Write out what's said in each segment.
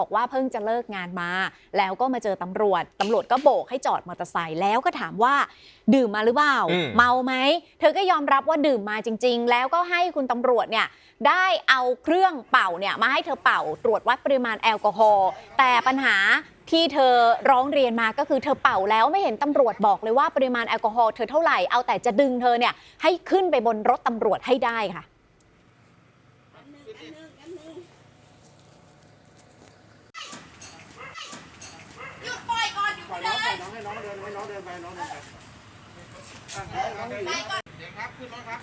บอกว่าเพิ่งจะเลิกงานมา แล้วก็มาเจอตำรวจตำรวจก็โบกให้จอดมอเตอร์ไซค์แล้วก็ถามว่า ดื่มมาหรือเปล่าอืมเมาไหม เธอก็ยอมรับว่าดื่มมาจริง ๆ แล้วก็ให้คุณตำรวจเนี่ยได้เอาเครื่องเป่าเนี่ยมาให้เธอเป่าตรวจวัดปริมาณแอลกอฮอล์แต่ปัญหาที่เธอร้องเรียนมาก็คือเธอเป่าแล้วไม่เห็นตำรวจบอกเลยว่าปริมาณแอลกอฮอล์เธอเท่าไหร่เอาแต่จะดึงเธอเนี่ยให้ขึ้นไปบนรถตำรวจให้ได้ค่ะ หยุดปล่อยก่อ น้องให้น้องเดินให้น้องเดินไปน้องเดินไปน้องเดินไปก่อนเด็กครับขึ้นรถครับ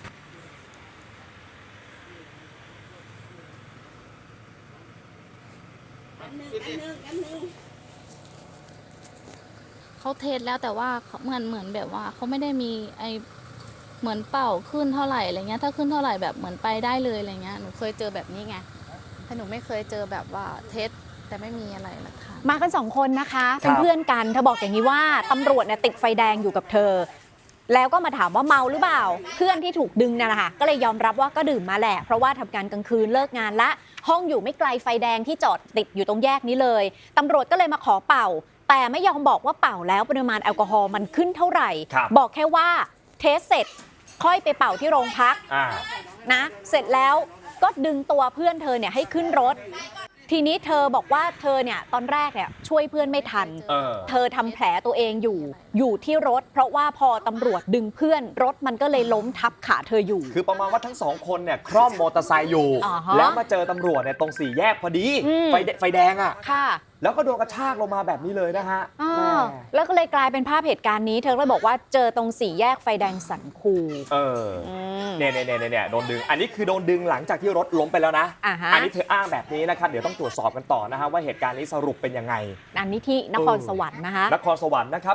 อันหนึ่งอันหนึ่งอันหนึ่งเขาเทสแล้วแต่ว่าเหมือนเหมือนแบบว่าเขาไม่ได้มีไอเหมือนเป่าขึ้นเท่าไหร่อะไรเงี้ยถ้าขึ้นเท่าไหร่แบบเหมือนไปได้เลยอะไรเงี้ยหนูเคยเจอแบบนี้ไงแต่หนูไม่เคยเจอแบบว่าเทสแต่ไม่มีอะไรหลักฐ มากันสองคนนะคะครัเป็นบเพื่อนกันเธอบอกอย่างนี้ว่าตำรวจเนี่ยติดไฟแดงอยู่กับเธอ แล้วก็มาถามว่าเมาหรือเปล่า เพื่อนที่ถูกดึงนั่นแหละค่ะก็เลยยอมรับว่าก็ดื่มมาแหละ เพราะว่าทำงานกลางคืนเลิกงานละ ห้องอยู่ไม่ไกลไฟแดงที่จอดติดอยู่ตรงแยกนี้เลยตำรวจก็เลยมาขอเป่า แต่ไม่ยอมบอกว่าเป่าแล้วปริมาณแอลกอฮอล์มันขึ้นเท่าไหร่ครับบอกแค่ว่าเทสเสร็จค่อยไปเป่าที่โรงพักอ่านะ เสร็จแล้วก็ดึงตัวเพื่อนเธอเนี่ยให้ขึ้นรถ ทีนี้เธอบอกว่าเธอเนี่ยตอนแรกเนี่ยช่วยเพื่อนไม่ทัน เออ เธอทำแผลตัวเองอยู่อยู่ที่รถ เพราะว่าพอตำรวจดึงเพื่อนรถมันก็เลยล้มทับขาเธออยู่ คือประมาณว่าทั้งสองคนเนี่ยคร่อมมอเตอร์ไซค์อยู่ อ่าฮะแล้วมาเจอตำรวจเนี่ยตรงสี่แยกพอดี อืม ไฟแดไฟแดงอะ ค่ะ แล้วก็โดนกระชากลงมาแบบนี้เลยนะฮะอ้า แม่วแล้วก็เลยกลายเป็นภาพเหตุการณ์นี้ เธอก็เลยบอกว่าเจอตรงสี่แยกไฟแดงสันคู เอออืมเนี่ยเนี่ยเนี่ยเนี่ยโดนดึง อันนี้คือโดนดึงหลังจากที่รถล้มไปแล้วนะ อ่าฮะ อันนี้เธออ้างแบบนี้นะครับ เดี๋ยวต้องตรวจสอบกันต่อนะฮะว่าเหตุการณ์นี้สรุปเป็นยังไง อันนี้ที่นครสวรรค์นะคะ นครสวรรค์นะครับ